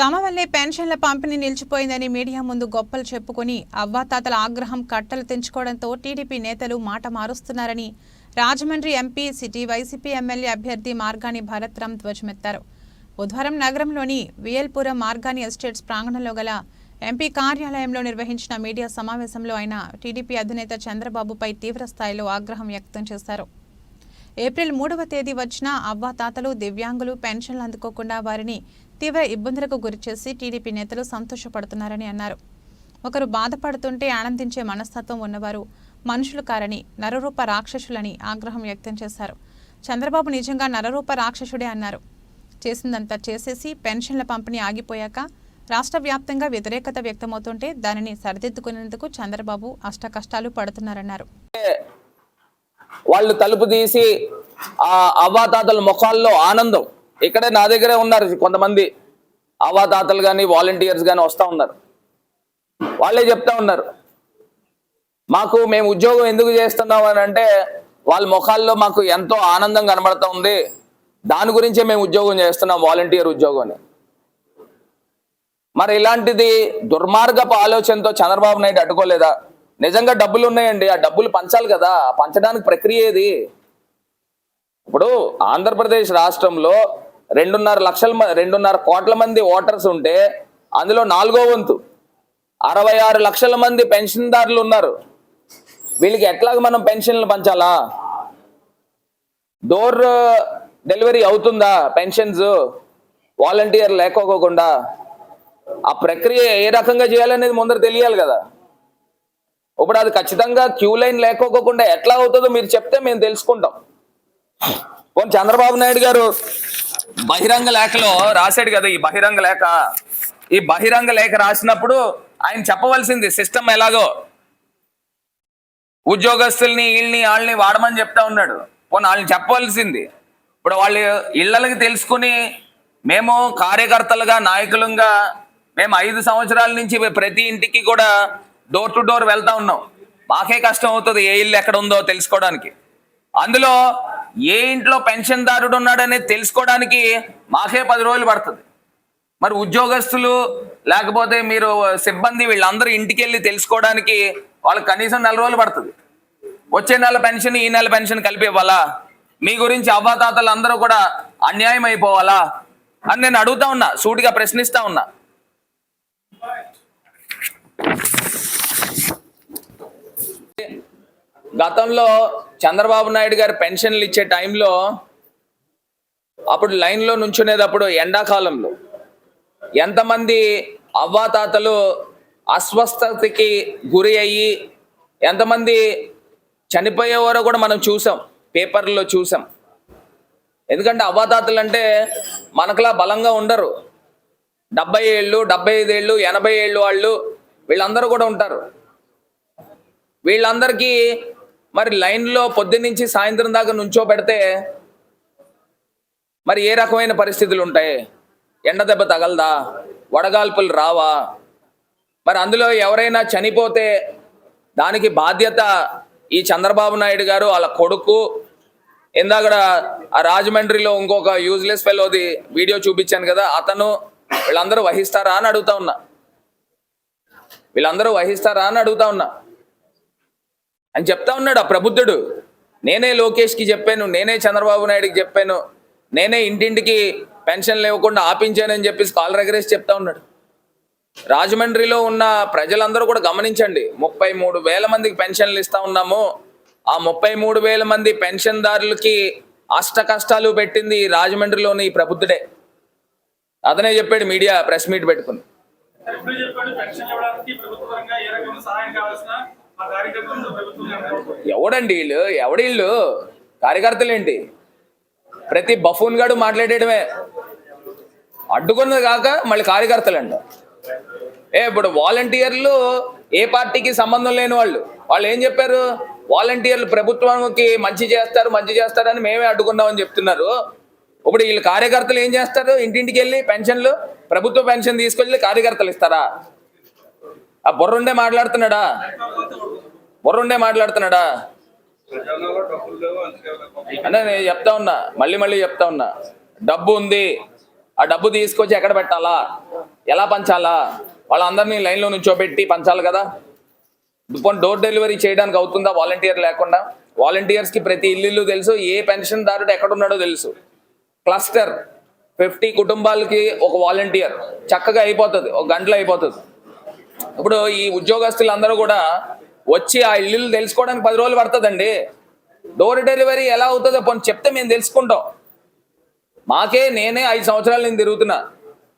తమ వల్లే పెన్షన్ల పంపిణీ నిలిచిపోయిందని మీడియా ముందు గొప్పలు చెప్పుకుని అవ్వాతాతల ఆగ్రహం కట్టలు తెంచుకోవడంతో టీడీపీ నేతలు మాట మారుస్తున్నారని Rajahmundry MP city YCP MLA అభ్యర్థి మార్గాని భరత్రామ్ ధ్వజమెత్తారు. బుధవారం నగరంలోని వియల్పురం మార్గాని ఎస్టేట్స్ ప్రాంగణంలో గల ఎంపీ కార్యాలయంలో నిర్వహించిన మీడియా సమావేశంలో ఆయన టీడీపీ అధినేత చంద్రబాబుపై తీవ్రస్థాయిలో ఆగ్రహం వ్యక్తం చేశారు. ఏప్రిల్ మూడవ తేదీ వచ్చిన అవ్వాతాతలు దివ్యాంగులు పెన్షన్లు అందుకోకుండా వారిని తీవ్ర ఇబ్బందులకు గురిచేసి టీడీపీ నేతలు సంతోషపడుతున్నారని అన్నారు. ఒకరు బాధపడుతుంటే ఆనందించే మనస్తత్వం ఉన్నవారు మనుషులు కారని నరరూప రాక్షసులని ఆగ్రహం వ్యక్తం చేశారు. చంద్రబాబు నిజంగా నరరూప రాక్షసుడే అన్నారు. చేసిందంతా చేసేసి పెన్షన్ల పంపిణీ ఆగిపోయాక రాష్ట్ర వ్యాప్తంగా వ్యతిరేకత వ్యక్తమవుతుంటే దానిని సరిదిద్దుకునేందుకు చంద్రబాబు అష్ట కష్టాలు పడుతున్నారన్నారు. వాళ్ళు తలుపు తీసి ఆ అవ్వాతాతల ముఖాల్లో ఆనందం ఇక్కడే నా దగ్గరే ఉన్నారు కొంతమంది అవ్వాతాతలు కానీ వాలంటీర్స్ కానీ వస్తూ ఉన్నారు. వాళ్ళే చెప్తా ఉన్నారు. మాకు మేము ఉద్యోగం ఎందుకు చేస్తున్నాం అని అంటే వాళ్ళ ముఖాల్లో మాకు ఎంతో ఆనందం కనబడతా ఉంది. దాని గురించే మేము ఉద్యోగం చేస్తున్నాం వాలంటీర్ ఉద్యోగం అని. మరి ఇలాంటిది దుర్మార్గపు ఆలోచనతో చంద్రబాబు నాయుడు అడ్డుకోలేదా? నిజంగా డబ్బులు ఉన్నాయండి ఆ డబ్బులు పంచాలి కదా పంచడానికి ప్రక్రియ ఏది? ఇప్పుడు ఆంధ్రప్రదేశ్ రాష్ట్రంలో రెండున్నర లక్షల మ- రెండున్నర కోట్ల మంది ఓటర్స్ ఉంటే అందులో నాలుగో వంతు. అరవై ఆరు లక్షల మంది పెన్షన్దారులు ఉన్నారు. వీళ్ళకి ఎట్లాగ మనం పెన్షన్లు పంచాలా? డోర్ డెలివరీ అవుతుందా పెన్షన్స్? వాలంటీర్ లేకపోకుండా ఆ ప్రక్రియ ఏ రకంగా చేయాలనేది ముందర తెలియాలి కదా. ఇప్పుడు అది ఖచ్చితంగా క్యూ లైన్ లేకపోకుండా ఎట్లా అవుతుందో మీరు చెప్తే మేము తెలుసుకుంటాం. పోనీ చంద్రబాబు నాయుడు గారు బహిరంగ లేఖలో రాశాడు కదా ఈ బహిరంగ లేఖ. ఈ బహిరంగ లేఖ రాసినప్పుడు ఆయన చెప్పవలసింది సిస్టమ్ ఎలాగో? ఉద్యోగస్తుల్ని వీళ్ళని వాళ్ళని వాడమని చెప్తా ఉన్నాడు. పోనీ వాళ్ళని చెప్పవలసింది. ఇప్పుడు వాళ్ళు ఇళ్ళకి తెలుసుకుని మేము కార్యకర్తలుగా నాయకులుగా మేము ఐదు సంవత్సరాల నుంచి ప్రతి ఇంటికి కూడా డోర్ టు డోర్ వెళ్తా ఉన్నాం. మాకే కష్టం అవుతుంది ఏ ఇల్లు ఎక్కడ ఉందో తెలుసుకోవడానికి. అందులో ఏ ఇంట్లో పెన్షన్దారుడు ఉన్నాడనేది తెలుసుకోవడానికి మాకే పది రోజులు పడుతుంది. మరి ఉద్యోగస్తులు లేకపోతే మీరు సిబ్బంది వీళ్ళందరూ ఇంటికి వెళ్ళి తెలుసుకోవడానికి వాళ్ళకి కనీసం నెల రోజులు పడుతుంది. వచ్చే నెల పెన్షన్ ఈ నెల పెన్షన్ కలిపి ఇవ్వాలా? మీ గురించి అవ్వాతాతలు అందరూ కూడా అన్యాయం అయిపోవాలా అని నేను అడుగుతా ఉన్నా సూటిగా ప్రశ్నిస్తా ఉన్నా. గతంలో చంద్రబాబు నాయుడు గారు పెన్షన్లు ఇచ్చే టైంలో అప్పుడు లైన్లో నుంచునేటప్పుడు ఎండాకాలంలో ఎంతమంది అవ్వాతాతలు అస్వస్థతకి గురి అయ్యి ఎంతమంది చనిపోయేవారో కూడా మనం చూసాం పేపర్లో చూసాం. ఎందుకంటే అవ్వాతాతలు అంటే మనకులా బలంగా ఉండరు. డెబ్బై ఏళ్ళు డెబ్బై ఐదేళ్ళు ఎనభై ఏళ్ళు వాళ్ళు వీళ్ళందరూ కూడా ఉంటారు. వీళ్ళందరికీ మరి లైన్లో పొద్దున్నుంచి సాయంత్రం దాకా నుంచో పెడితే మరి ఏ రకమైన పరిస్థితులు ఉంటాయి? ఎండ దెబ్బ తగలదా? వడగాల్పులు రావా? మరి అందులో ఎవరైనా చనిపోతే దానికి బాధ్యత ఈ చంద్రబాబు నాయుడు గారు వాళ్ళ కొడుకు. ఇందాక ఆ రాజమండ్రిలో ఇంకొక యూజ్లెస్ ఫెలోది వీడియో చూపించాను కదా అతను వీళ్ళందరూ వహిస్తారా అని అడుగుతా ఉన్నా. వీళ్ళందరూ వహిస్తారా అని అడుగుతా ఉన్నా. అని చెప్తా ఉన్నాడు ఆ ప్రబుద్ధుడు. నేనే లోకేష్కి చెప్పాను నేనే చంద్రబాబు నాయుడుకి చెప్పాను నేనే ఇంటింటికి పెన్షన్ లేవకుండా ఆపించానని చెప్పి స్కాలర్ ఎగరేసి చెప్తా ఉన్నాడు. రాజమండ్రిలో ఉన్న ప్రజలందరూ కూడా గమనించండి ముప్పై మూడు వేల మందికి పెన్షన్లు ఇస్తా ఉన్నాము. ఆ ముప్పై మూడు వేల మంది పెన్షన్దారులకి అష్ట కష్టాలు పెట్టింది రాజమండ్రిలోని ఈ ప్రబుద్ధుడే. అతనే చెప్పాడు మీడియా ప్రెస్ మీట్ పెట్టుకుని ఎవడండి వీళ్ళు? ఎవడీళ్ళు కార్యకర్తలు కార్యకర్తలేంటి ప్రతి బఫూన్ గాడు మాట్లాడేయడమే. అడ్డుకున్నది కాక మళ్ళీ కార్యకర్తలు ఏ ఇప్పుడు వాలంటీర్లు ఏ పార్టీకి సంబంధం లేని వాళ్ళు. వాళ్ళు ఏం చెప్పారు? వాలంటీర్లు ప్రభుత్వానికి మంచి చేస్తారు మంచి చేస్తారని మేమే అడ్డుకున్నామని చెప్తున్నారు. ఇప్పుడు వీళ్ళు కార్యకర్తలు ఏం చేస్తారు? ఇంటింటికి వెళ్ళి పెన్షన్లు ప్రభుత్వ పెన్షన్ తీసుకెళ్ళి కార్యకర్తలు ఇస్తారా? ఆ బుర్రుండే మాట్లాడుతున్నాడా? బుర్రుండే మాట్లాడుతున్నాడా? అంటే నేను చెప్తా ఉన్నా. మళ్ళీ మళ్ళీ చెప్తా ఉన్నా. డబ్బు ఉంది. ఆ డబ్బు తీసుకొచ్చి ఎక్కడ పెట్టాలా? ఎలా పంచాలా? వాళ్ళందరినీ లైన్లో నుంచోబెట్టి పంచాలి కదా. ఇప్పుడు డోర్ డెలివరీ చేయడానికి అవుతుందా వాలంటీర్ లేకుండా? వాలంటీర్స్కి ప్రతి ఇల్లు తెలుసు. ఏ పెన్షన్దారుడు ఎక్కడున్నాడో తెలుసు. క్లస్టర్ ఫిఫ్టీ కుటుంబాలకి ఒక వాలంటీర్. చక్కగా అయిపోతుంది. ఒక గంటలో అయిపోతుంది. ఇప్పుడు ఈ ఉద్యోగస్తులందరూ కూడా వచ్చి ఆ ఇల్లు తెలుసుకోవడానికి పది రోజులు పడుతుందండి. డోర్ డెలివరీ ఎలా అవుతుందో పోనీ చెప్తే మేము తెలుసుకుంటాం. మాకే నేనే ఐదు సంవత్సరాలు నేను తిరుగుతున్నా.